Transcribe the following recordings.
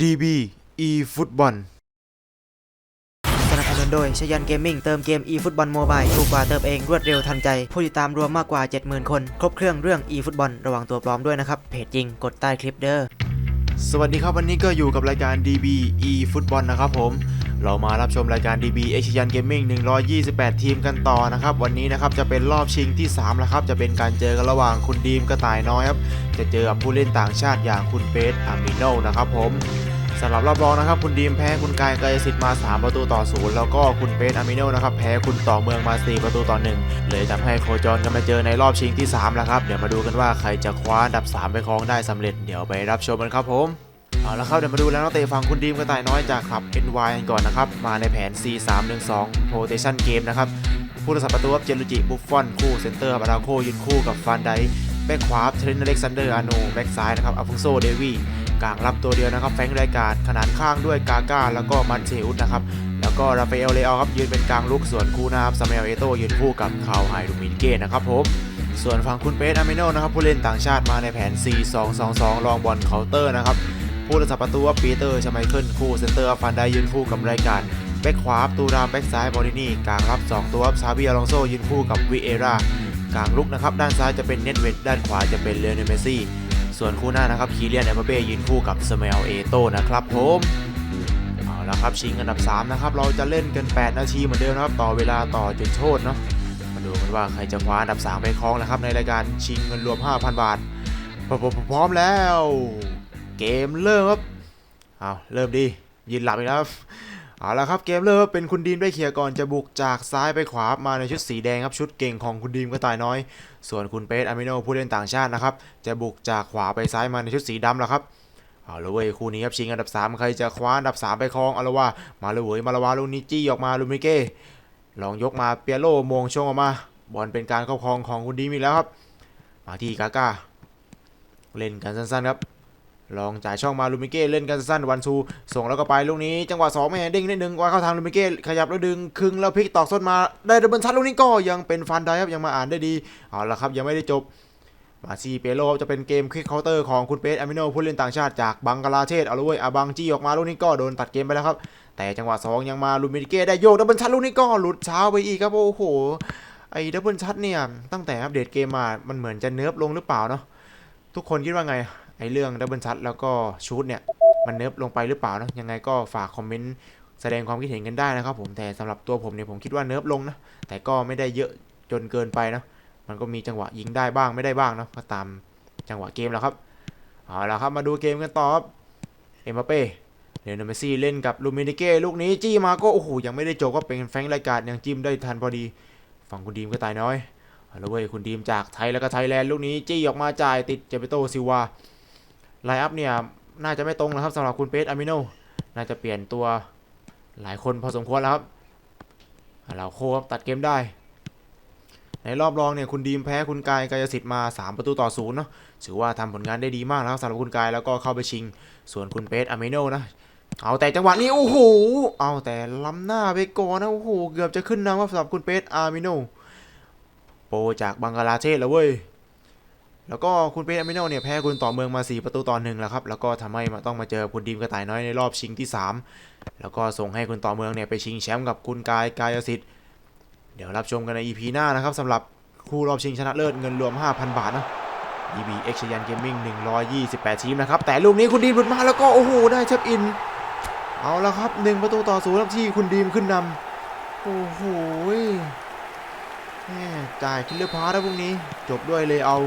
DB e ฟุตบอลสนับสนุนโดยชยันเกมมิ่งเติมเกม e ฟุตบอลโมบายถูกกว่าเติมเองรวดเร็วทันใจ ผู้ติดตามรวมมากกว่า 70,000 คน ครบเครื่องเรื่อง e ฟุตบอลระวังตัวปลอมด้วยนะครับ เพจจริงกดใต้คลิปเด้อ สวัสดีครับวันนี้ก็อยู่กับรายการ DB e ฟุตบอลนะครับผม เรามารับชมรายการ DB เอชยันเกมมิ่ง128 ทีมกันต่อนะครับ วันนี้นะครับจะเป็นรอบชิงที่3แล้วครับจะเป็นการเจอกันระหว่างคุณดีมกระต่ายน้อยครับจะเจอกับผู้เล่นต่างชาติอย่างคุณเบสอามิโนนะครับผมสำหรับรอบรองนะครับคุณดีมแพ้คุณกายกายสิทธิ์มา 3 ประตูต่อศูนย์แล้วก็คุณเบสอามิโนนะครับแพ้คุณต่อเมืองมา 4 ประตูต่อ 1 เลยทำให้โคจรกันมาเจอในรอบชิงที่3แล้วครับเดี๋ยวมาดูกันว่าใครจะคว้าอันดับ 3 ไปครองได้สำเร็จเดี๋ยวไปรับชมกันครับผม เอาละครับเดี๋ยวมาดูแล้วนักเตะฝั่งคุณดีมกระต่ายน้อยจากคลับ NY กันก่อนนะครับ มาในแผน C312 Rotation Game นะครับผู้รักษาประตูครับเจลุจิบุฟฟอนคู่เซนเตอร์บาราโคยืนคู่กับฟันไดแบ็คขวาเทรนต์อเล็กซานเดอร์อาโนแบ็คซ้ายนะครับอัฟฟุงโซเดวีกลางรับตัวเดียวนะครับแฟงรายการขนานข้างด้วยกาก้าแล้วก็มันเชอุสนะครับแล้วก็ราฟาเอลเลอครับยืนเป็นกลางลุกส่วนคู่นะครับซาเมลเอโตยืนคู่กับคาวไฮดูมินเก้นะครับผมส่วนฝั่งคุณเปสอามิโนนะครับผู้เล่นต่างชาติมาในแผน 4-2-2-2 ลองบอลเคาน์เตอร์นะครับ ผู้รักษาประตูว่าปีเตอร์ชไมเคิลคู่เซนเตอร์ฟันได้ยืนคู่กับรายการแบ็คขวาตูรามแบ็คซ้ายบอลินี่กลางรับ 2 ตัวซาบิอลองโซยืนคู่กับวิเอรากลางลุกนะครับด้านซ้ายจะเป็นเน็ตเวดด้านขวาจะเป็นเลโอนเมซี่ ส่วนคู่หน้านะครับคีเลียนเอมเบ้ยืนคู่กับสเมลเอโตนะครับผมเอาละครับชิงอันดับ 3 นะครับ เราจะเล่นกัน 8 นาทีเหมือนเดิมนะครับต่อเวลาต่อจุดโทษเนาะมาดูกันว่าใครจะคว้าอันดับ 3 ไปครองนะครับในรายการชิงเงินรวม 5,000 บาทพร้อมแล้ว เกมเริ่มครับเอาเริ่มดียืนหลับอีกแล้วครับเอาละครับเกมเริ่มเป็นคุณดีมได้เคลียร์ก่อนจะบุกจากซ้ายไปขวามาในชุดสีแดงครับชุดเก่งของคุณดีมก็ตายน้อย ส่วนคุณเปสอามิโนผู้เล่นต่างชาตินะครับจะบุกจากขวาไปซ้ายมาในชุดสีดำแล้วครับเอาละเว้ยคู่นี้ครับชิงอันดับ 3 ใครจะคว้าอันดับ 3 ไปครองเอาละว่ามาเลยเว้ยมาละวาลูนิจี้ออกมาลูมิเก้ลองยกมาเปียโลโมงชงออกมา บอลเป็นการครอบครองของคุณดีมอีกแล้วครับ มาที่กาก้าเล่นกันสั้นๆครับ ลองจ่ายช่องมาลูมิเก้เล่นกันสั้นวันชูส่งแล้วก็ไปลูกนี้จังหวะ2แม่เด้งนิดนึงว่าเข้าทางลูมิเก้ขยับแล้วดึงครึ่งแล้วพลิกตอกส้นมาได้ดับเบิลชัดลูกนี้ก็ยังเป็นฟันได้ครับยังมาอ่านได้ดีเอาละครับยังไม่ได้จบมาซีเปโลจะเป็นเกมคลิกเคาน์เตอร์ของคุณเปสอามิโนผู้เล่นต่างชาติจากบังกลาเทศเอาละเว้ยอาบังจี้ออกมาลูกนี้ก็โดนตัดเกมไปแล้วครับ แต่จังหวะ 2 ยังมาลูมิเก้ได้โยกดับเบิลชัดลูกนี้ก็หลุดเช้าไปอีกครับโอ้โหไอ้ดับเบิลชัดเนี่ยตั้งแต่อัปเดตเกมมามันเหมือนจะเนิร์ฟลงหรือเปล่าเนาะทุกคนคิดว่าไง อเรื่องดับเบิลชัดแล้วก็ชูดเนี่ย มันเนิบลงไปหรือเปล่านะยังไงก็ฝากคอมเมนต์แสดงความคิดเห็นกันได้นะครับผมแต่สำหรับตัวผมเนี่ยผมคิดว่าเนิบลงนะแต่ก็ไม่ได้เยอะจนเกินไปนะมันก็มีจังหวะยิงได้บ้างไม่ได้บ้างนะก็ตามจังหวะเกมแล้วครับเอาละครับมาดูเกมกันต่อครับเอ็มบัปเป้เลโอนเมซี่เล่นกับลูมินิเก้ลูกนี้จี้มาก็โอ้โหยังไม่ได้จบก็เป็นแฟงรายการยังจิ้มได้ทันพอดีฝั่งคุณดีมก็ตายน้อยเอาละเว้ยคุณดีมจากไทยแล้วก็ไทยแลนด์ลูกนี้จี้ออกมาจ่ายติดเจเปโตซิวา ไลน์อัพเนี่ยน่าจะไม่ตรงนะครับสำหรับคุณเปสอามิโนน่าจะเปลี่ยนตัวหลายคนพอสมควรแล้วครับเราโคครับตัดเกมได้ ในรอบรองเนี่ยคุณดีมแพ้คุณกายกายสิทธิ์มา 3 ประตูต่อศูนย์เนาะถือว่าทำผลงานได้ดีมากแล้วสำหรับคุณกายแล้วก็เข้าไปชิง ส่วนคุณเปสอามิโนนะเอาแต่จังหวะนี้โอ้โหเอาแต่ล้ำหน้าไปก่อนนะโอ้โหเกือบจะขึ้นนำครับสำหรับคุณเปสอามิโนโปรจากบังกลาเทศแล้วเว้ย แล้วก็คุณเปสอามิโนเนี่ยแพ้คุณต่อเมืองมา 4 ประตูต่อหนึ่งแล้วครับ แล้วก็ทำให้มาต้องมาเจอคุณดีมกระต่ายน้อยในรอบชิงที่ 3 แล้วก็ส่งให้คุณต่อเมืองเนี่ยไปชิงแชมป์กับคุณกายกายสิทธิ์ เดี๋ยวรับชมกันใน EP หน้านะครับสำหรับคู่รอบชิงชนะเลิศเงินรวม 5,000 บาทนะ EB X ยันเกมมิ่ง128 ทีมนะครับ แต่ลูกนี้คุณดีมหลุดมาแล้วก็โอ้โหได้เชฟอิน เอาละครับ 1 ประตูต่อศูนย์ครับที่คุณดีมขึ้นนำโอ้โหแม่จ่ายคิลเลอร์พาร์ทพวกนี้ จบด้วยเลยเอา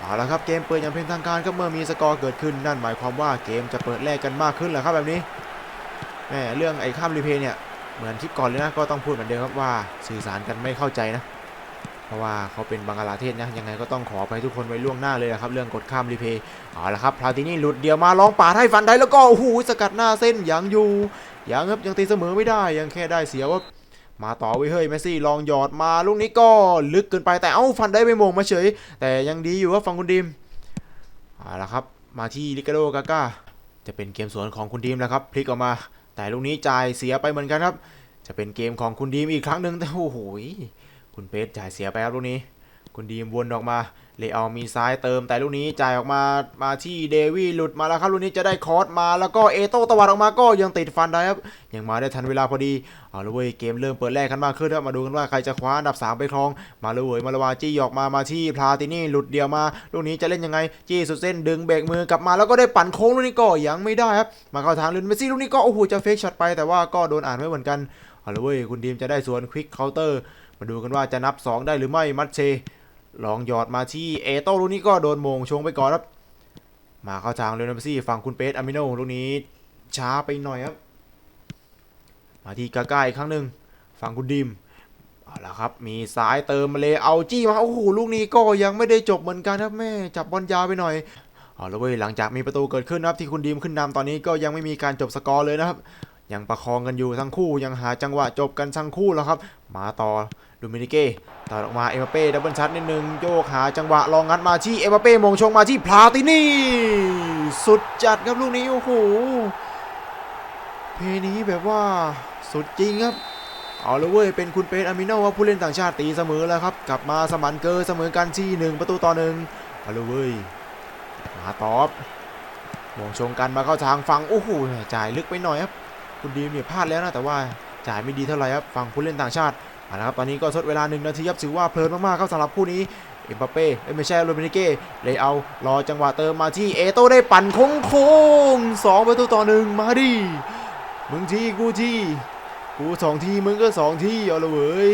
เอาละครับเกมเปิดอย่างเป็นทางการครับเมื่อมีสกอร์เกิดขึ้นนั่นหมายความว่าเกมจะเปิดแลกกันมากขึ้นแหละครับแบบนี้แหมเรื่องไอ้ข้ามรีเพย์เนี่ยเหมือนคลิปก่อนเลยนะก็ต้องพูดเหมือนเดิมครับว่าสื่อสารกันไม่เข้าใจนะ เพราะว่าเขาเป็นบังกลาเทศนะยังไงก็ต้องขอไปทุกคนไว้ล่วงหน้าเลยนะครับเรื่องกดข้ามรีเพย์เอาละครับพลาตินี่หลุดเดียวมาลองป่าให้ฟันได้แล้วก็โอ้โหสกัดหน้าเส้นยังอยู่ยังครับยังตีเสมอไม่ได้ยังแค่ได้เสียว่า มาต่อวิเฮ้ยเมสซี่ลองหยอดมาลูกนี้ก็ลึกเกินไปแต่เอ้าฟันได้ไปมงมาเฉย แต่ยังดีอยู่ว่าฟังคุณดีมเอาละครับ มาที่ลิกาโดกาก้าจะเป็นเกมสวนของคุณดีมแล้วครับพลิกออกมา แต่ลูกนี้จ่ายเสียไปเหมือนกันครับ จะเป็นเกมของคุณดีมอีกครั้งหนึ่งแต่โอ้โหคุณเปสจ่ายเสียไปครับลูกนี้ คุณดีมวนออกมา เลเอามีซ้ายเติมแต่ลูกนี้จ่ายออกมามาที่เดวี่หลุดมาแล้วครับลูกนี้จะได้คอร์สมาแล้วก็เอโต้ตะวัดออกมาก็ยังติดฟันได้ครับยังมาได้ทันเวลาพอดีเอาละเว้ยเกมเริ่มเปิดแรกกันมากขึ้นครับมาดูกันว่าใครจะคว้าอันดับสามไปครอง มาเลยเว้ยมาลาวาจี้ออกมามาที่พลาตินี่หลุดเดียวมาลูกนี้จะเล่นยังไงจี้สุดเส้นดึงเบรกมือกลับมาแล้วก็ได้ปั่นโค้งลูกนี้ก็ยังไม่ได้ครับมาเข้าทางลุนเมซี่ลูกนี้ก็โอ้โหจะเฟกช็อตไปแต่ว่าก็โดนอ่านไว้เหมือนกันเอาละเว้ยคุณดีมจะได้สวนควิกเคาน์เตอร์มาดูกันว่าจะนับ 2 ได้หรือไม่มัตเช ลองหยอดมาที่เอโต้ลูกนี้ก็โดนมงชงไปก่อนครับ มาเข้าทางเลนาร์ดซี่ฝั่งคุณเปสอามิโนลูกนี้ช้าไปหน่อยครับ มาที่กาก้าอีกครั้งหนึ่งฝั่งคุณดิมเอาละครับ มีสายเติมมาเลยเอาจี้มาโอ้โหลูกนี้ก็ยังไม่ได้จบเหมือนกันครับแม่จับบอลยาวไปหน่อยเอาละเว้ยหลังจากมีประตูเกิดขึ้นนะครับที่คุณดิมขึ้นนำตอนนี้ก็ยังไม่มีการจบสกอร์เลยนะครับ ยังประคองกันอยู่ทั้งคู่ยังหาจังหวะจบกันทั้งคู่แล้วครับ มาต่อดูมินิเก้ตัดออกมาเอ็มเป้ดับเบิลชัดนิดนึงโยกหาจังหวะลองงัดมาที่เอ็มเป้มงชงมาที่พลาตินี่ สุดจัดครับลูกนี้โอ้โหเพลย์นี้แบบว่าสุดจริงครับเอาเลยเว้ยเป็นคุณเปสอามิโนว่าผู้เล่นต่างชาติตีเสมอแล้วครับ กลับมาสมันเกอร์เสมอกันที่หนึ่งประตูต่อหนึ่งเอาเลยเว้ยมาตอบมงชงกันมาเข้าทางฝั่งโอ้โหจ่ายลึกไปหน่อยครับ คุณดีมเนี่ยพลาดแล้วนะแต่ว่าจ่ายไม่ดีเท่าไหร่ครับฝั่งผู้เล่นต่างชาติเอาละครับตอนนี้ก็ทดเวลาหนึ่งนาทีครับถือว่าเพลินมากๆครับสำหรับคู่นี้เอ็มบัปเป้ไม่ใช่โรเบนิเก้เลยเอารอจังหวะเติมมาที่เอโต้ได้ปั่นโค้งโค้งๆสองประตูต่อหนึ่งมาดิมึงทีกูทีกูสองทีมึงก็สองทีเอาละเว้ย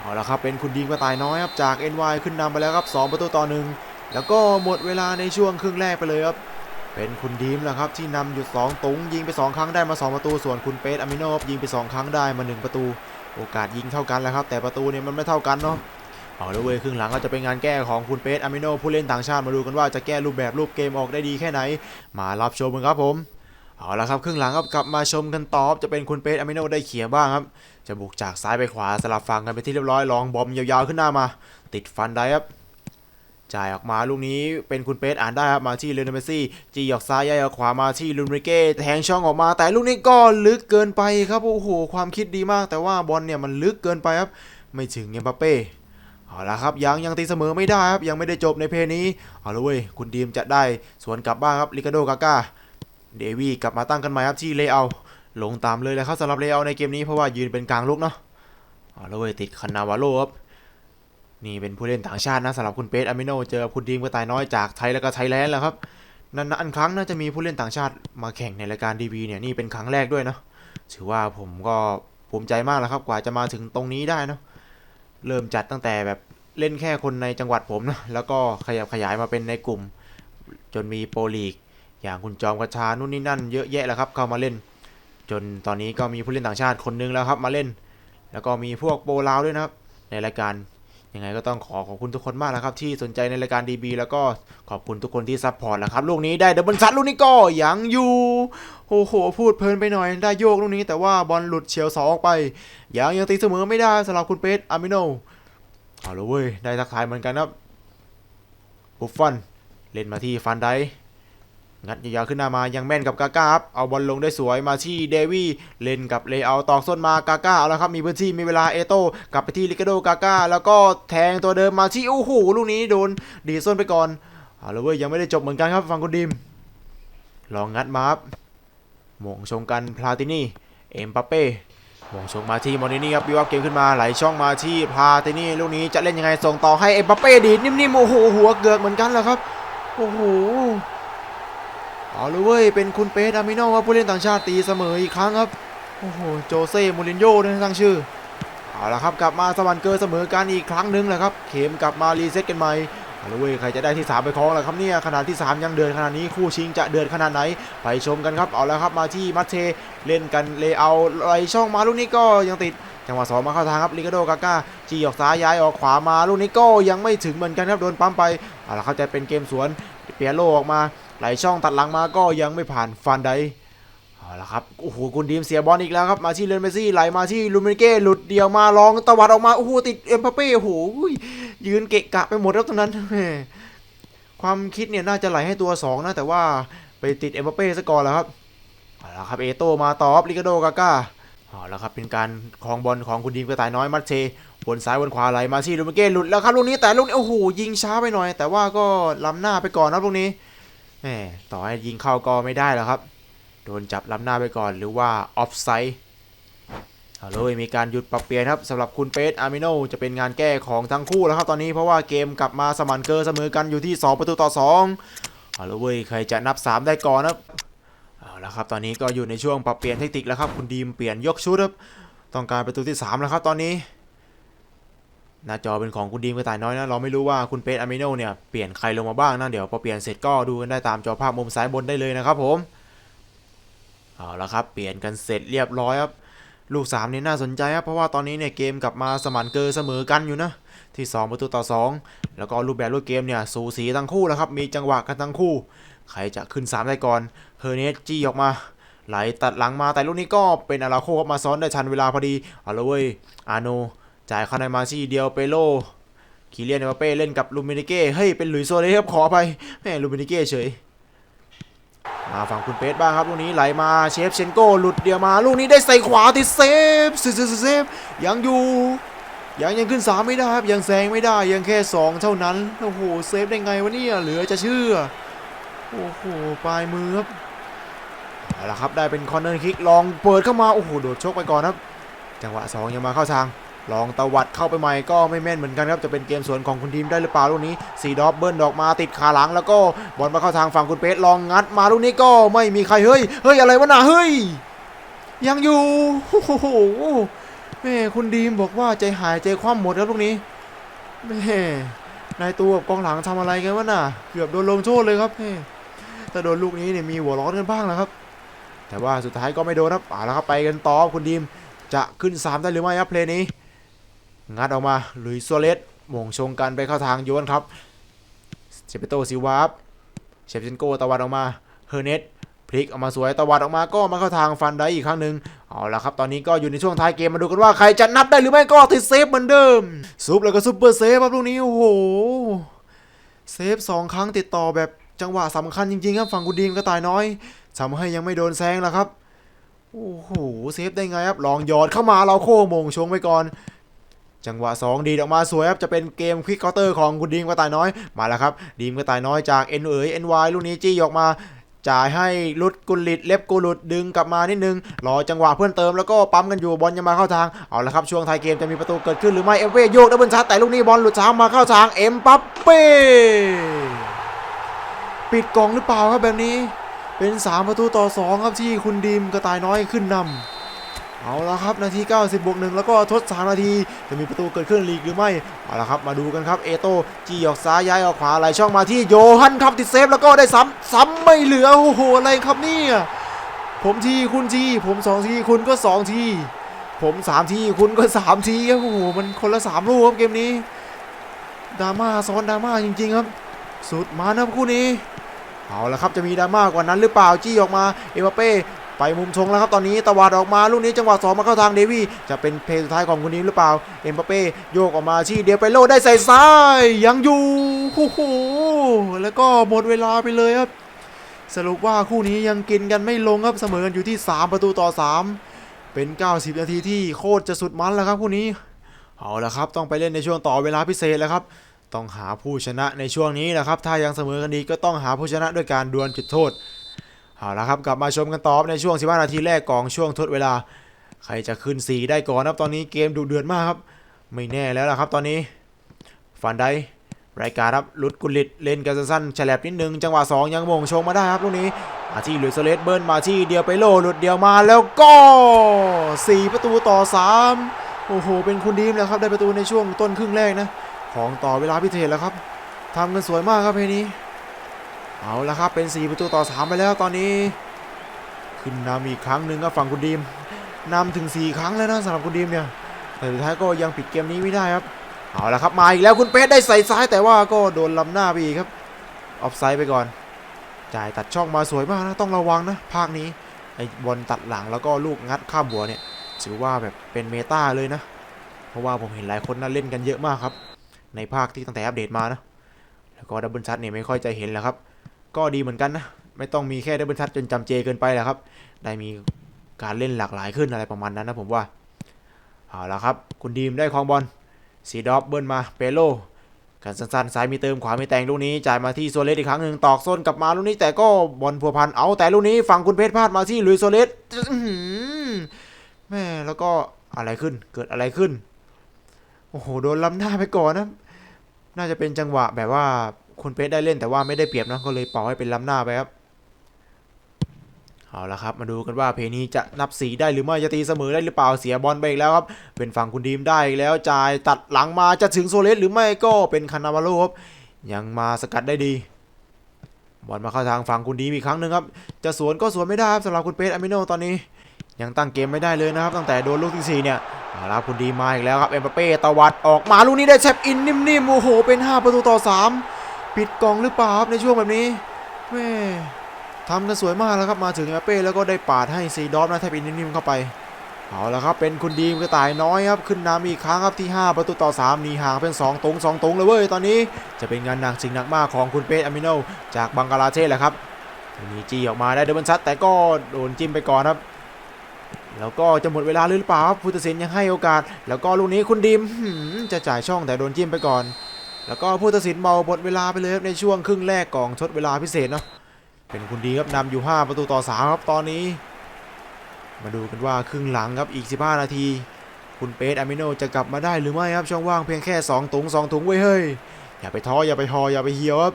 เอาละครับเป็นคุณดีมกระต่ายน้อยครับจาก NY ขึ้นนำไปแล้วครับสองประตูต่อหนึ่งแล้วก็หมดเวลาในช่วงครึ่งแรกไปเลยครับ เป็นคุณดีมแหละครับที่นำอยู่สองตุงยิงไปสองครั้งได้มาสองประตู ส่วนคุณเปสอามิโนครับยิงไปสองครั้งได้มาหนึ่งประตู โอกาสยิงเท่ากันแล้วครับแต่ประตูเนี่ยมันไม่เท่ากันเนาะเอาละเว้ยครึ่งหลังก็จะเป็นงานแก้ของคุณเปสอามิโนผู้เล่นต่างชาติมาดูกันว่าจะแก้รูปแบบรูปเกมออกได้ดีแค่ไหน มารับชมกันครับผมเอาละครับครึ่งหลังครับกลับมาชมกันต่อบจะเป็นคุณเปสอามิโนได้เขียบ้างครับจะบุกจากซ้ายไปขวาสลับฝั่งกันไปที่เรียบร้อยลองบอมยาวๆขึ้นหน้ามา ติดฟันได้ครับ จ่ายออกมาลูกนี้เป็นคุณเปสอ่านได้ครับมาที่เลโอเนเมซี่จีออกซ้ายย้ายออกขวามาที่ลุนริเก้แทงช่องออกมา แต่ลูกนี้ก็ลึกเกินไปครับโอ้โหความคิดดีมาก แต่ว่าบอลเนี่ยมันลึกเกินไปครับ ไม่ถึงเอ็มบัปเป้เอาละครับยังยังตีเสมอไม่ได้ครับยังไม่ได้จบในเพลย์นี้เอาละเว้ยคุณดีมจะได้สวนกลับบ้างครับลิกาโดกาก้าเดวี่กลับมาตั้งกันใหม่ครับที่เลเอาลงตามเลยแล้วครับสำหรับเลเอาในเกมนี้เพราะว่ายืนเป็นกลางลุกเนาะเอาละเว้ยติดคานาวาโลครับ นี่เป็นผู้เล่นต่างชาตินะสำหรับคุณเปสอามิโนเจอคุณดีมกระต่ายน้อยจากไทยแล้วก็ไทยแลนด์แล้วครับนานๆครั้งน่าจะมีผู้เล่นต่างชาติมาแข่งในรายการดีบีเนี่ยนี่เป็นครั้งแรกด้วยเนาะถือว่าผมก็ภูมิใจมากแล้วครับกว่าจะมาถึงตรงนี้ได้เนาะเริ่มจัดตั้งแต่แบบเล่นแค่คนในจังหวัดผมนะแล้วก็ขยับขยายมาเป็นในกลุ่ม จนมีโปรลีก อย่างคุณจอมกระชานู่นนี่นั่นเยอะแยะแล้วครับเข้ามาเล่น จนตอนนี้ก็มีผู้เล่นต่างชาติคนนึงแล้วครับมาเล่น แล้วก็มีพวกโปรลาวด้วยนะครับในรายการ ยังไงก็ต้องขอขอบคุณทุกคนมากนะครับที่สนใจในรายการ DB แล้วก็ขอบคุณทุกคนที่ซัพพอร์ตนะครับลูกนี้ได้ดับเบิลซัดลูกนี้ก็ยังอยู่โอ้โหพูดเพลินไปหน่อยได้โยกลูกนี้ แต่ว่าบอลหลุดเฉียวเสาออกไปยังยังตีเสมอไม่ได้สำหรับคุณเปสอามิโนเอาละเว้ยได้ทักทายเหมือนกันครับบุฟฟันเล่นมาที่ฟันได งัดยาวๆขึ้นหน้ามายังแม่นกับกาก้าครับเอาบอลลงได้สวยมาที่เดวี่เล่นกับเลเอาตอกส้นมากาก้าเอาละครับมีพื้นที่มีเวลาเอโต้กลับไปที่ลิกาโดกาก้าแล้วก็แทงตัวเดิมมาที่โอ้โหลูกนี้โดนดีส้นไปก่อนเอาละเว้ยยังไม่ได้จบเหมือนกันครับฟังคุณดิม ลองงัดมาครับหมงชงกันพลาตินี่เอ็มปัปเป้มงชงมาที่มอนินี่ครับบิวอัพเกมขึ้นมาไหลช่องมาที่พลาเตนี่ลูกนี้จะเล่นยังไงส่งต่อให้เอ็มบัปเป้ดีดนิ่มๆโอ้โหหัวเกือกเหมือนกันแหละครับโอ้โห เอาเลยเว้ย เป็นคุณเปสอามิโนครับผู้เล่นต่างชาติตีเสมออีกครั้งครับ โอ้โห โจเซ่ มูรินโญ่ด้วยนะตั้งชื่อ เอาละครับกลับมาสวรรค์เกอร์เสมอกันอีกครั้งหนึ่งแหละครับ เข็มกลับมารีเซ็ตกันใหม่เอาละเว้ย ใครจะได้ที่สามไปครองล่ะครับเนี่ยขนาดที่สามยังเดือดขนาดนี้คู่ชิงจะเดือดขนาดไหน ไปชมกันครับ เอาละครับมาที่มัตเทเล่นกันเลยเอาไหลช่องมาลูกนี้ก็ยังติดจังหวะสองมาเข้าทางครับลิกาโดกาก้าจีออกซ้ายย้ายออกขวามาลูกนี้ก็ยังไม่ถึงเหมือนกันครับโดนปั๊มไปเอาละเข้าใจเป็นเกมสวนเปียโลออกมา ไหลช่องตัดหลังมาก็ยังไม่ผ่านฟันไดเอาละครับโอ้โหคุณดีมเสียบอลอีกแล้วครับมาที่เลนเมซี่ไหลมาที่ลูมิเก้หลุดเดียวมาลองตวัดออกมาโอ้โหติดเอ็มพาเป้โอ้โหยืนเกะกะไปหมดแล้วตรงนั้นความคิดเนี่ยน่าจะไหลให้ตัวสองนะ แต่ว่าไปติดเอ็มเป้ซะก่อนแล้วครับเอาละครับเอโตมาตอบลิกาโดกาก้าเอาละครับเป็นการคลองบอลของคุณดีมกระต่ายน้อยมัตเชบนซ้ายบนขวาไหลมาที่ลูมิเก้หลุดแล้วครับลูกนี้แต่ลูกนี้โอ้โหยิงช้าไปหน่อย แต่ว่าก็ล้ำหน้าไปก่อนนะลูกนี้ แหมต่อให้ยิงเข้าก็ไม่ได้แล้วครับ โดนจับล้ำหน้าไปก่อนหรือว่าออฟไซด์เอาเลยมีการหยุดปรับเปลี่ยนครับสำหรับคุณเปสอาร์มิโนจะเป็นงานแก้ของทั้งคู่แล้วครับตอนนี้เพราะว่าเกมกลับมาสมันเกอร์เสมอกันอยู่ที่ 2 ประตูต่อ2เอาละเว้ยใครจะนับ 3 ได้ก่อนครับเอาละครับตอนนี้ก็อยู่ในช่วงปรับเปลี่ยนเทคนิคแล้วครับคุณดีมเปลี่ยนยกชุดครับต้องการประตูที่ 3 แล้วครับตอนนี้ หน้าจอเป็นของคุณดีมกระต่ายน้อยนะ เราไม่รู้ว่าคุณเปสอามิโนเนี่ยเปลี่ยนใครลงมาบ้างนะ เดี๋ยวพอเปลี่ยนเสร็จก็ดูกันได้ตามจอภาพมุมซ้ายบนได้เลยนะครับผม เอาละครับ เปลี่ยนกันเสร็จเรียบร้อยครับ ลูก3นี่น่าสนใจครับ เพราะว่าตอนนี้เนี่ยเกมกลับมาสมานเกอเสมอกันอยู่นะ ที่ 2 ประตูต่อ 2 แล้วก็รูปแบบรูปเกมเนี่ยสูสีทั้งคู่แล้วครับ มีจังหวะกันทั้งคู่ ใครจะขึ้น 3 ได้ก่อน เฮอร์เนสจี้ออกมาไหลตัดหลังมาแต่ลูกนี้ก็เป็นอาราโคครับมาซ้อนได้ทันเวลาพอดีเอาละเว้ยอาโน จ่ายเข้าในมาซี่เดียวเปโลคีเลียนเอมเป้เล่นกับลูมินิเก้เฮ้ยเป็นหลุยโซเลสครับขอไปแม่ลูมินิเก้เฉยมาฝั่งคุณเปสบ้างครับลูกนี้ไหลมาเชฟเชนโก้หลุดเดียวมาลูกนี้ได้ใส่ขวาติดเซฟเซฟเซฟเซฟยังอยู่ยังยังขึ้น3ไม่ได้ครับยังแซงไม่ได้ยังแค่2เท่านั้นโอ้โหเซฟได้ไงวะเนี่ยเหลือจะเชื่อโอ้โหปลายมือครับเอาละครับได้เป็นคอร์เนอร์คิกลองเปิดเข้ามาโอ้โหโดดชกไปก่อนครับจังหวะ2ยังมาเข้าทาง ลองตวัดเข้าไปใหม่ก็ไม่แม่นเหมือนกันครับจะเป็นเกมสวนของคุณทีมได้หรือเปล่าลูกนี้สีดอปเบิลดอกมาติดขาหลังแล้วก็บอลมาเข้าทางฝั่งคุณเปสลองงัดมาลูกนี้ก็ไม่มีใครเฮ้ยเฮ้ยอะไรวะน่ะเฮ้ยยังอยู่โอ้โหแม่คุณดีมบอกว่าใจหายใจคว่ำหมดครับลูกนี้แม่นายตัวกับกองหลังทำอะไรกันวะน่ะเกือบโดนลงโทษเลยครับแม่แต่โดนลูกนี้เนี่ยมีหัวร้อนกันบ้างแล้วครับ แต่ว่าสุดท้ายก็ไม่โดนครับเอาละครับไปกันต่อคุณดีมจะขึ้น3ได้หรือไม่ครับเพลย์นี้ งัดออกมาลุยส์โซเลสมงชงกันไปเข้าทางโยนครับเชเปโตซิวาฟเชฟเชนโกตะวันออกมาเฮอร์เนตพลิกออกมาสวยตะวันออกมาก็มาเข้าทางฟันได้อีกครั้งหนึ่งเอาละครับ ตอนนี้ก็อยู่ในช่วงท้ายเกมมาดูกันว่าใครจะนับได้หรือไม่ก็ติดเซฟเหมือนเดิม ซุปแล้วก็ซุปเปอร์เซฟครับลูกนี้โอ้โหเซฟสองครั้งติดต่อแบบจังหวะสำคัญจริงๆครับฝั่งคุณดีมก็ตายน้อยทำให้ยังไม่โดนแซงแล้วครับโอ้โหเซฟได้ไงครับลองยอดเข้ามาเราโค้งมงชงไปก่อน จังหวะ 2 ดีออกมาสวยครับ จะเป็นเกมควิกเคาน์เตอร์ของคุณดีมกระต่ายน้อยมาแล้วครับ ดีมกระต่ายน้อยจาก N เอ๋ย NY ลูกนี้จี้ออกมาจ่ายให้ลุดกุลิตเล็บกุลุดดึงกลับมานิดนึง รอจังหวะเพื่อนเติมแล้วก็ปั๊มกันอยู่บอลยังมาเข้าทาง เอาละครับช่วงท้ายเกมจะมีประตูเกิดขึ้นหรือไม่เอฟเวโยกดับเบิลชัดแต่ลูกนี้บอลหลุดช้างมาเข้าทางเอ็มปัปเป้ปิดกล่องหรือเปล่าครับแบบนี้ เป็น 3 ประตูต่อ 2 ครับที่คุณดีมกระต่ายน้อยขึ้นนำ เอาละครับนาที 90บวกหนึ่งแล้วก็ทด 3 นาที จะมีประตูเกิดขึ้นลีกหรือไม่ เอาละครับมาดูกันครับเอโตจี้ออกซ้ายย้ายออกขวาไหลช่องมาที่โยฮันครับติดเซฟแล้วก็ได้ซ้ำซ้ำไม่เหลือโอ้โหอะไรครับเนี่ยผมทีคุณทีผม2ทีคุณก็2ทีผม3ทีคุณก็3ทีโอ้โหมันคนละ3ลูกครับเกมนี้ดราม่าซ้อนดราม่าจริง ๆ ครับ สุดมานะคู่นี้เอาละครับจะมีดราม่ากว่านั้นหรือเปล่าจี้ออกมาเอมบัปเป้ ไปมุมชงแล้วครับตอนนี้ตะวัดออกมาลูกนี้จังหวะสองมาเข้าทางเดวี่จะเป็นเพลย์สุดท้ายของคนนี้หรือเปล่า เอ็มบัปเป้โยกออกมาที่เดียวไปโลได้ใส่ซ้ายยังอยู่โอ้โหแล้วก็หมดเวลาไปเลยครับ สรุปว่าคู่นี้ยังกินกันไม่ลงครับเสมอกันอยู่ที่ 3 ประตูต่อ 3 เป็น 90 นาทีที่โคตรจะสุดมันแล้วครับคู่นี้เอาละครับ ต้องไปเล่นในช่วงต่อเวลาพิเศษแล้วครับต้องหาผู้ชนะในช่วงนี้นะครับ ถ้ายังเสมอกันดีก็ต้องหาผู้ชนะด้วยการดวลจุดโทษ เอาละครับกลับมาชมกันต่อในช่วง 15 นาทีแรกของช่วงทดเวลา ใครจะขึ้น4ได้ก่อนครับตอนนี้เกมดุเดือดมากครับ ไม่แน่แล้วล่ะครับตอนนี้ฟันไดรายการครับลุดกุลิตเล่นกันสั้นๆฉลับนิดนึงจังหวะ 2 ยังมงชงมาได้ครับลูกนี้มาที่ลุยโซเลสเบิร์นมาที่เดียวไปโลหลุดเดียวมาแล้วก็ 4 ประตูต่อ 3 โอ้โห เป็นคุณดีมแล้วครับ ได้ประตูในช่วงต้นครึ่งแรกนะ ของต่อเวลาพิเศษแล้วครับทำกันสวยมากครับเพลงนี้ เอาละครับเป็น 4 ประตูต่อ 3 ไปแล้วตอนนี้ ขึ้นนำอีกครั้งหนึ่งครับฝั่งคุณดีมนำถึง 4 ครั้งแล้วนะสำหรับคุณดีมเนี่ยแต่สุดท้ายก็ยังปิดเกมนี้ไม่ได้ครับเอาละครับมาอีกแล้วคุณเป๊ได้ใส่ซ้ายแต่ว่าก็โดนลำหน้าไปอีกครับออฟไซด์ไปก่อน จ่ายตัดช่องมาสวยมากนะต้องระวังนะภาคนี้ไอ้บอลตัดหลังแล้วก็ลูกงัดข้ามหัวเนี่ยถือว่าแบบเป็นเมตาเลยนะ เพราะว่าผมเห็นหลายคนน่าเล่นกันเยอะมากครับ ในภาคที่ตั้งแต่อัปเดตมานะ แล้วก็ดับเบิลชัดเนี่ยไม่ค่อยจะเห็นแล้วครับ ก็ดีเหมือนกันนะ ไม่ต้องมีแค่ไดับเบิลชัดจนจำเจเกินไปแหละครับ ได้มีการเล่นหลากหลายขึ้นอะไรประมาณนั้นนะผมว่าเอาละครับ คุณดีมได้ครองบอลซีดอฟเบิ้ลมาเปโลกันสั้นๆซ้ายมีเติมขวามีแต่งลูกนี้จ่ายมาที่โซเลสอีกครั้งหนึ่งตอกส้นกลับมาลูกนี้แต่ก็บอลพัวพันเอาแต่ลูกนี้ฝั่งคุณเพชรพลาดมาที่ลุยโซเลสแม่แล้วก็อะไรขึ้นเกิดอะไรขึ้น โอ้โห โดนล้ำหน้าไปก่อนนะ น่าจะเป็นจังหวะแบบว่า คุณเพชรได้เล่นแต่ว่าไม่ได้เปรียบนะก็เลยเป่าให้เป็นล้ำหน้าไปครับเอาละครับมาดูกันว่าเพลงนี้จะนับสีได้หรือไม่จะตีเสมอได้หรือเปล่าเสียบอลไปอีกแล้วครับเป็นฝั่งคุณดีมได้อีกแล้วจ่ายตัดหลังมาจะถึงโซเลสหรือไม่ก็เป็นคานาวาโลครับยังมาสกัดได้ดีบอลมาเข้าทางฝั่งคุณดีมอีกครั้งหนึ่งครับจะสวนก็สวนไม่ได้ครับสำหรับคุณเปสอามิโนตอนนี้ ยังตั้งเกมไม่ได้เลยนะครับตั้งแต่โดนลูกที่สี่เนี่ยเอาละครับคุณดีมาอีกแล้วครับเอ็มบัปเป้ตวัดออกมาลูกนี้ได้แชปอินนิ่มๆโอ้โหเป็น 5 ประตูต่อ 3 ปิดกองหรือเปล่าครับในช่วงแบบนี้แม่ทำกันสวยมากแล้วครับมาถึงเอ็มบัปเป้แล้วก็ได้ปาดให้ซีดอฟนะแทบอินนิ่มๆเข้าไปเอาละครับเป็นคุณดีมกระต่ายน้อยครับขึ้นนำอีกครั้งครับที่ 5 ประตูต่อ3หนีห่างเป็น 2ตรง2ตรงเลยเว้ยตอนนี้จะเป็นงานหนักสิ่งหนักมากของคุณเปสอามิโนจากบังกลาเทศแหละครับทีนี้จี้ออกมาได้เดบันซัดแต่ก็โดนจิ้มไปก่อนครับ แล้วก็จะหมดเวลาหรือเปล่าครับพุทธศิลป์ยังให้โอกาส แล้วก็ลูกนี้คุณดิมหืมจะจ่ายช่องแต่โดนจิ้มไปก่อน แล้วก็พุทธศิลป์เมาหมดเวลาไปเลยครับในช่วงครึ่งแรกก่อนทดเวลาพิเศษเนาะเป็นคุณดีครับนำอยู่ 5 ประตูต่อ3ครับตอนนี้ มาดูกันว่าครึ่งหลังครับอีก 15 นาที คุณเปสอามิโนจะกลับมาได้หรือไม่ครับช่องว่างเพียงแค่2ถุง2ถุงไว้ยเฮ้ยอย่าไปท้ออย่าไปทออย่าไปเหี่ยวครับ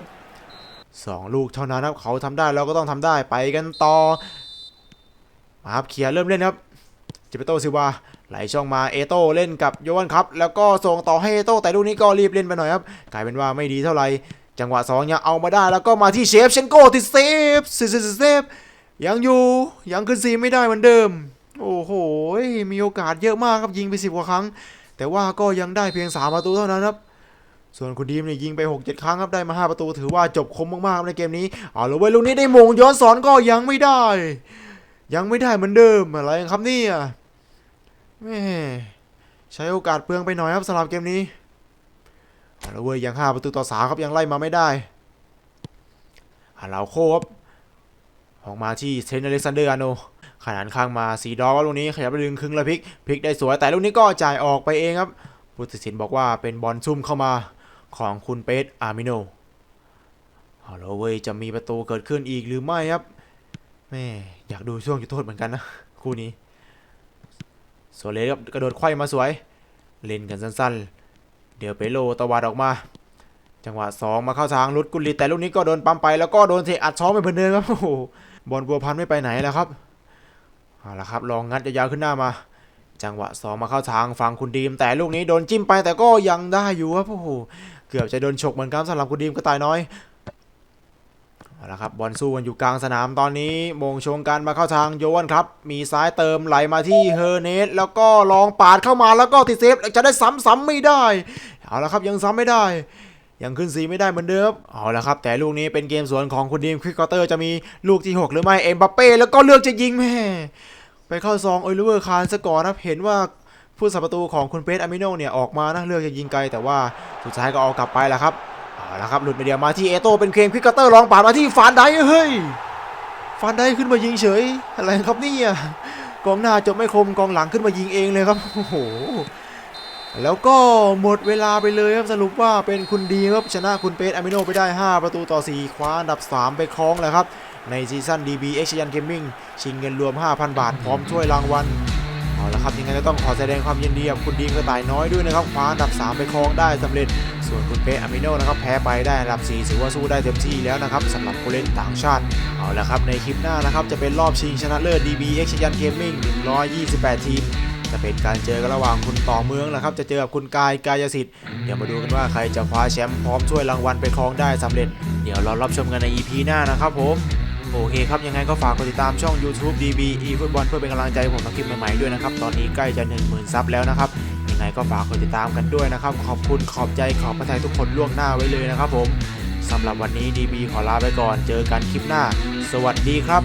สองลูกเท่านั้นครับเขาทำได้เราก็ต้องทำได้ไปกันต่อมาครับเคลียเริ่มเล่นครับจิเปโตซิวา ไหลช่องมาเอโต้เล่นกับโยวันครับ แล้วก็ส่งต่อให้เอโต้แต่ลูกนี้ก็รีบเล่นไปหน่อยครับ กลายเป็นว่าไม่ดีเท่าไหร่ จังหวะ2ยังเอามาได้แล้วก็มาที่เชฟเชนโกติดเซฟเซฟเซฟเซฟยังอยู่ยังขึ้นซีไม่ได้เหมือนเดิม โอ้โห มีโอกาสเยอะมากครับยิงไปสิบกว่าครั้ง แต่ว่าก็ยังได้เพียง3ประตูเท่านั้นครับส่วนคุณดีมเนี่ยยิงไป 6-7 ครั้งครับได้มา 5 ประตูถือว่าจบคมมากๆในเกมนี้เอาละเว้ยลูกนี้ได้มงย้อนสอนก็ยังไม่ได้ ยังไม่ได้เหมือนเดิมอะไรครับเนี่ย แม่ใช้โอกาสเปลืองไปหน่อยครับสำหรับเกมนี้เอาละเว้ยยังห้าประตูต่อสาครับยังไล่มาไม่ได้เราโคบออกมาที่เทรนต์อเล็กซานเดอร์อาโนขนานข้างมาสีดอว่าลูกนี้ขยับไปดึงครึ่งละพลิกพลิกได้สวยแต่ลูกนี้ก็จ่ายออกไปเองครับผู้ตัดสินบอกว่าเป็นบอลซุ่มเข้ามาของคุณเปสอามิโนเอาลเว้ยจะมีประตูเกิดขึ้นอีกหรือไม่ครับแม่อยากดูช่วงจุดโทษเหมือนกันนะคู่นี้ โซเลสกระโดดไขว้มาสวย เล่นกันสั้นๆ เดี๋ยวเปโลตวัดออกมา จังหวะ 2 มาเข้าทางลุดกุลิตแต่ลูกนี้ก็โดนปั๊มไปแล้วก็โดนเทอัดช้อมไปเพื่อนเดิมครับโอ้โหบอลบัวพันไม่ไปไหนแล้วครับเอาละครับลองงัดยาวๆขึ้นหน้ามา จังหวะ 2 มาเข้าทางฝั่งคุณดีม แต่ลูกนี้โดนจิ้มไปแต่ก็ยังได้อยู่ครับโอ้โหเกือบจะโดนฉกเหมือนกันสำหรับคุณดีมก็ตายน้อย เอาละครับบอลสู้กันอยู่กลางสนามตอนนี้มงชงกันมาเข้าทางโยวันครับ มีซ้ายเติมไหลมาที่เฮอร์เนสแล้วก็ลองปาดเข้ามาแล้วก็ติดเซฟจะได้ซ้ำซ้ำไม่ได้เอาละครับยังซ้ำไม่ได้ยังขึ้นสีไม่ได้เหมือนเดิม เอาละครับ แต่ลูกนี้เป็นเกมสวนของคุณดีมควิกคอเตอร์จะมีลูกที่ 6 หรือไม่ เอ็มบัปเป้ แล้วก็เลือกจะยิงแม่ ไปเข้าซองโอลิเวอร์คานซะก่อนนะครับเห็นว่าผู้สับประตูของคุณเปสอามิโนเนี่ย ออกมานะเลือกจะยิงไกลแต่ว่าสุดท้ายก็เอากลับไปแหละครับ เอาละครับหลุดไปเดียวมาที่เอโตเป็นเคมควิกเกอร์เตอร์ลองปาดมาที่ฟานได้เฮ้ยฟานได้ขึ้นมายิงเฉยอะไรครับนี่ยกองหน้าจบไม่คมกองหลังขึ้นมายิงเองเลยครับโอ้โหแล้วก็หมดเวลาไปเลยครับสรุปว่าเป็นคุณดีครับชนะคุณเปสอามิโนไปได้ 5 ประตูต่อ 4 คว้าอันดับ 3 ไปครองเลยครับ ในซีซั่น DB x ยันเกมมิ่งชิงเงินรวม 5,000 บาท พร้อมช่วยรางวัล เอาละครับยังไงก็ต้องขอแสดงความยินดีกับคุณดีมกระต่ายน้อยด้วยนะครับคว้าอันดับ 3 ไปครองได้สำเร็จ ส่วนคุณเป๊ะอามิโนนะครับแพ้ไปได้อันดับ 4 ถือว่าสู้ได้เต็มที่แล้วนะครับสำหรับผู้เล่นต่างชาติ เอาละครับในคลิปหน้านะครับจะเป็นรอบชิงชนะเลิศ DB X ยันเกมมิ่ง128 ทีมจะเป็นการเจอกันระหว่างคุณต่อเมืองนะครับ จะเจอกับคุณกายกายสิทธิ์ เดี๋ยวมาดูกันว่าใครจะคว้าแชมป์พร้อมช่วยรางวัลไปครองได้สำเร็จ เดี๋ยวเรารับชมกันใน EP หน้านะครับผม โอเคครับ ยังไงก็ฝากกดติดตามช่อง YouTube DB eFootball เพื่อเป็นกำลังใจให้ผมทำคลิปใหม่ๆด้วยนะครับ ตอนนี้ใกล้จะ 10,000 ซับแล้วนะครับ ยังไงก็ฝากกดติดตามกันด้วยนะครับ ขอบคุณขอบใจขอบพระทัยทุกคนล่วงหน้าไว้เลยนะครับผมสำหรับวันนี้ DB ขอลาไปก่อน เจอกันคลิปหน้า สวัสดีครับ